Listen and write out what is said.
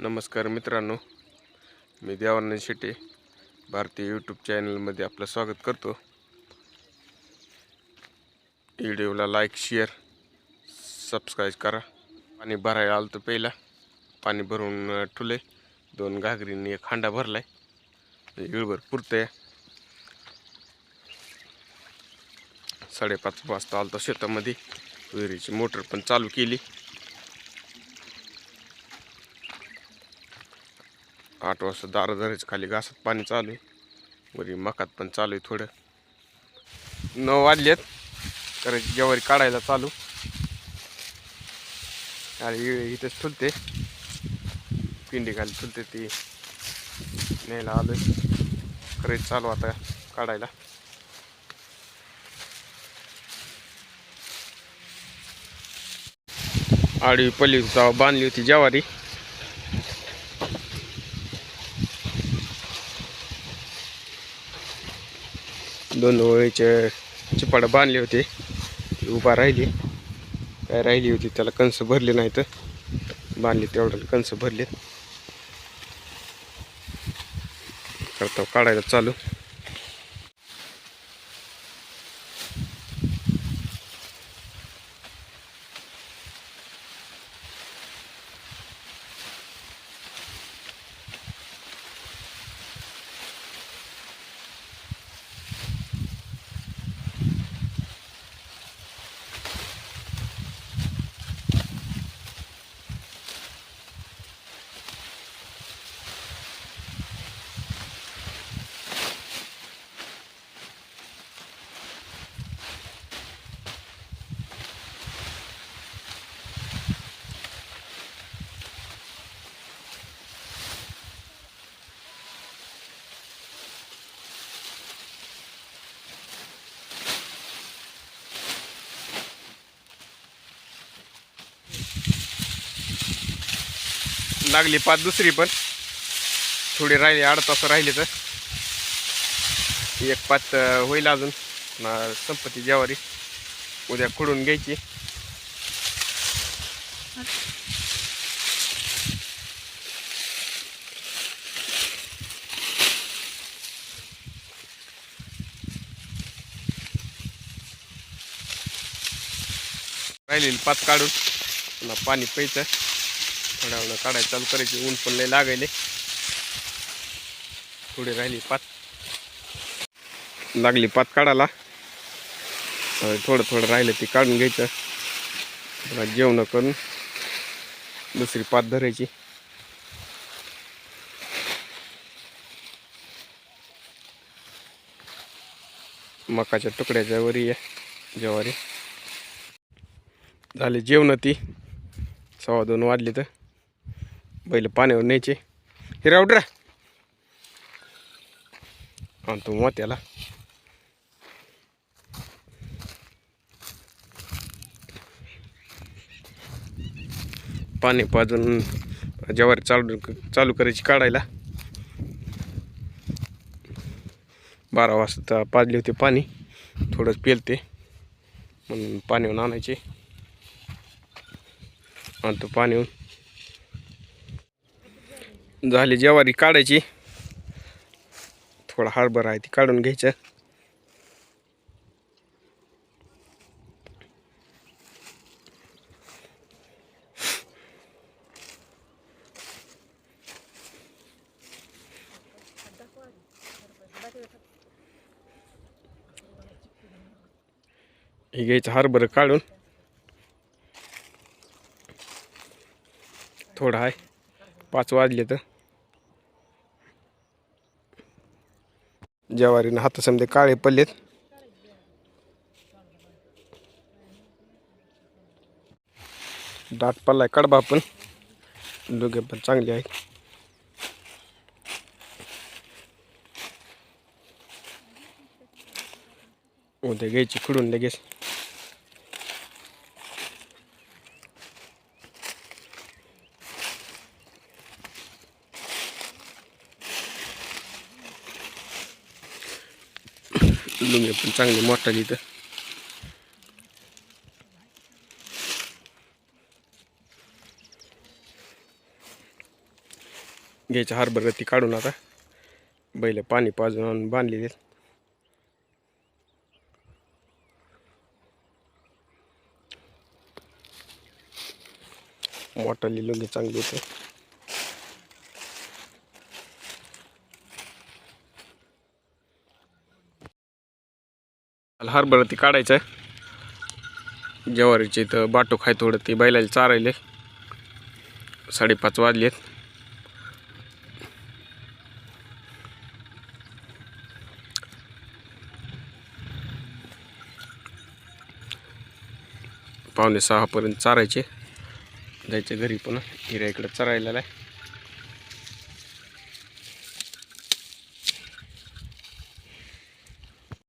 नमस्कार मित्रांनो मी देवानंद शेटे भारतीय यूट्यूब चॅनलमध्ये आपलं स्वागत करतो. व्हिडिओला लाईक शेअर सबस्क्राईब करा. पाणी भरायला आलं तर पहिला. पाणी भरून ठुले दोन घागरींनी एक हांडा भरलाय. इळभर आहे साडेपाच वाजता आलता शेतामध्ये. विहिरीची मोटर पण चालू केली. आठ वाजता दारादारीच खाली घासात पाणी चालू आहे. वरी मकात पण चालू आहे थोडं. नऊ वाजलेत तर जेवारी काढायला चालू. आणि इथंच ठुलते. पिंडी खाली ठुलते ती. न्यायला आलोय. खरेच चालू आता काढायला. आडवी पल्ली बांधली होती जवारी. दोन ओळीचे चिपाड बांधले होते. ती उभा राहिली. काय राहिली होती त्याला कंस भरले नाही तर बांधले तेवढं कंस भरले. करतो काढायला चालू. लागली पाच दुसरी पण. थोडी राहिली आठ तास राहिली तर. एक पाच होईल अजून. संपत्ती ज्वारी. उद्या खुडून घ्यायची. राहिलेली पाच काढून. पुन्हा पाणी प्यायचं. थोडा काढायला चालू करायची. ऊन पण लय लागायले. थोडी राहिली पात. लागली पात काढायला. थोडं थोडं राहिलं ती काढून घ्यायचं. जेवण करून दुसरी पात धरायची. मकाच्या तुकड्याच्या वरी आहे ज्वारी. झाले जेवण ती. सव्वा दोन वाजले तर. बैल पाण्यावर न्यायचे. हिरा उडरा आणतो मोत्याला. पाणी पाजून जवारी चालू चालू करायची काढायला. बारा वाजता पाजले होते पाणी. थोडंच पेलते. म्हणून पाण्यावर आणायचे. आणतो पाणी झाली ज्वारी काढायची. थोडा हरभरा आहे ती काढून घ्यायचं. हे घ्यायचं हरभरं काढून. थोडं आहे. पाच वाजले तर. ज्वारीनं हाथ समझे काले पल्ले दाट पल्ला कडबा पण. दोघे पण चांगले आहे उद्या घ्यायची खुडून लगेच. लुंगे पण चांगली मोठा इथं. घ्यायच्या हरभरा ती काढून आता. बैल पाणी पाजून आणून बांधलेले मोठाली लुंगी चांगली होते. हरभरा ती काढायचं आहे. ज्वारीचे इथं बाटू खाय थोडं ती बैलाला चारायले. साडेपाच वाजलेत. पावणे सहापर्यंत चारायचे. जायचे घरी पण हिऱ्या इकडं चरायला आहे.